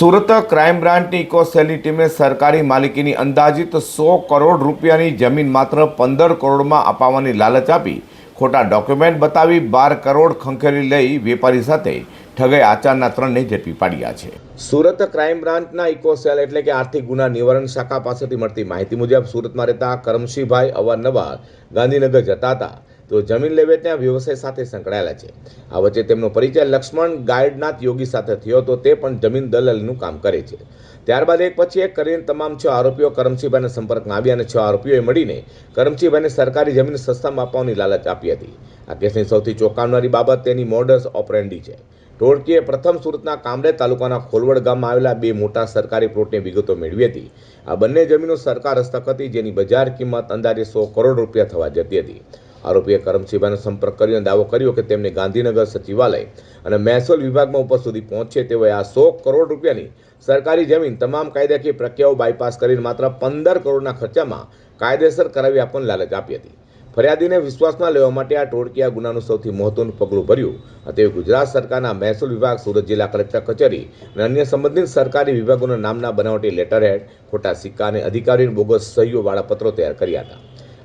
Surat crime બ્રાન્ચની eco સેલની ટીમે સરકારી માલિકીની અંદાજિત સો કરોડ રૂપિયાની જમીન માત્ર પંદર કરોડમાં અપાવવાની લાલચ આપી, ખોટા ડોક્યુમેન્ટ બતાવી બાર કરોડ ખંખેરી લઈ વેપારી સાથે ઠગાઈ આચારના ત્રણને ઝડપી પાડ્યા છે. સુરત ક્રાઇમ બ્રાન્ચના ઇકો સેલ એટલે કે આર્થિક ગુના નિવારણ શાખા પાસેથી મળતી માહિતી મુજબ સુરતમાં રહેતા કરમશીભાઈ અવારનવાર ગાંધીનગર જતા હતા. તેઓ જમીન લેવેચના વ્યવસાય સાથે સંકળાયેલા છે. આ વચ્ચે તેમનો પરિચય લક્ષ્મણ ગાયડનાથ યોગી સાથે થયો હતો, તે પણ જમીન દલાલનું કામ કરે છે. ત્યારબાદ એક પછી એક કરીને તમામ છ આરોપીઓ કરમશીભાઈના સંપર્કમાં આવ્યા અને છ આરોપીઓએ મળીને કરમશીભાઈને સરકારી જમીન સસ્તામાં આપવાની લાલચ આપી હતી. આ કેસની સૌથી ચોંકાવનારી બાબત તેની મોડસ ઓપરેન્ડી છે. ટોળકીએ પ્રથમ સુરતના કામરેજ તાલુકાના ખોલવડ ગામમાં આવેલા બે મોટા સરકારી પ્લોટની વિગતો મેળવી હતી. આ બંને જમીનો સરકાર હસ્તક હતી, જેની બજાર કિંમત અંદાજે સો કરોડ રૂપિયા થવા જતી હતી. આરોપીએ કરમશીભાઈનો સંપર્ક કરીને દાવો કર્યો કે તેમને ગાંધીનગર સચિવાલય અને મહેસૂલ વિભાગમાં ઉપર સુધી પહોંચે તેઓએ આ સો કરોડ રૂપિયાની સરકારી જમીન, તમામ કાયદાકીય પ્રક્રિયાઓ બાયપાસ કરીને માત્ર પંદર કરોડના ખર્ચામાં કાયદેસર કરાવી આપવાની લાલચ આપી હતી. ફરિયાદીને વિશ્વાસમાં લેવા માટે આ ટોળકીયા ગુનાનું સૌથી મહત્વનું પગલું ભર્યું અને તેઓ ગુજરાત સરકારના મહેસૂલ વિભાગ, સુરત જિલ્લા કલેક્ટર કચેરી અને અન્ય સંબંધિત સરકારી વિભાગોના નામના બનાવટી લેટરહેડ ખોટા સિક્કા અને અધિકારીની બોગસ સહીઓવાળા પત્રો તૈયાર કર્યા હતા.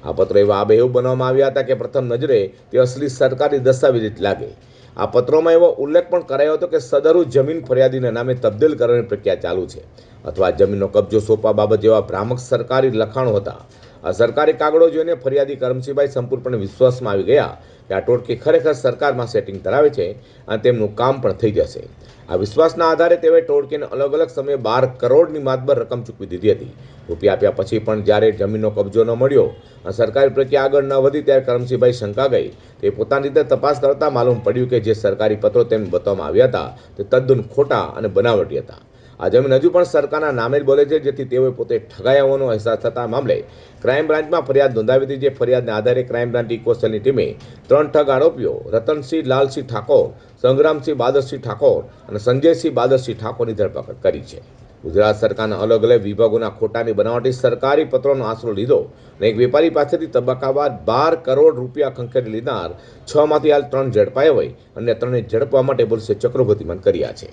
આ પત્રો એવા આબેહૂબ બનાવવામાં આવ્યા હતા કે પ્રથમ નજરે તે અસલી સરકારી દસ્તાવેજ લાગે. આ પત્રોમાં એવો ઉલ્લેખ પણ કરાયો હતો કે સદરુ જમીન ફરિયાદીના નામે તબદીલ કરવાની પ્રક્રિયા ચાલુ છે. અથવા જમીનનો કબજો સોંપવા બાબત જેવા ભ્રામક સરકારી લખાણો હતા. આ સરકારી કાગળો જોઈને ફરિયાદી કરમસિંહભાઈ સંપૂર્ણપણે વિશ્વાસમાં આવી ગયા કે આ ટોટકી ખરેખર સરકારમાં સેટિંગ ધરાવે છે અને તેમનું કામ પણ થઈ જશે. આ વિશ્વાસના આધારે તેઓએ ટોળકીને અલગ અલગ સમયે બાર કરોડની માતબર રકમ ચૂકવી દીધી હતી. રૂપિયા આપ્યા પછી પણ જ્યારે જમીનનો કબજો ન મળ્યો અને સરકારી પ્રક્રિયા આગળ ન વધી ત્યારે કરમશીભાઈ શંકા ગઈ. તે પોતાની રીતે તપાસ કરતા માલુમ પડ્યું કે જે સરકારી પત્રો તેમને બતાવવામાં આવ્યા હતા તે તદ્દન ખોટા અને બનાવટી હતા. આ જમીન હજુ પણ સરકારના નામે બોલે છે, જેથી તેઓએ પોતે ઠગાયા હોવાનો અહેસાસ થતા મામલે ક્રાઇમ બ્રાન્ચમાં ફરિયાદ નોંધાવી હતી, જે ફરિયાદના આધારે ક્રાઇમ બ્રાન્ચ ઇકોસેલની ટીમે ત્રણ ઠગ આરોપીઓ, રતનસિંહ લાલસિંહ ઠાકોર, સંગ્રામસિંહ બાદરસિંહ ઠાકોર અને સંજયસિંહ બાદરસિંહ ઠાકોરની ધરપકડ કરી છે. ગુજરાત સરકારના અલગ અલગ વિભાગોના ખોટાની બનાવટી સરકારી પત્રોનો આશરો લીધો અને એક વેપારી પાસેથી તબક્કાવાર બાર કરોડ રૂપિયા ખંખેરી લીધનાર છ માંથી હાલ ત્રણ ઝડપાયા હોય અને ત્રણે ઝડપવા માટે પોલીસે ચક્રો ગતિમાન કર્યા છે.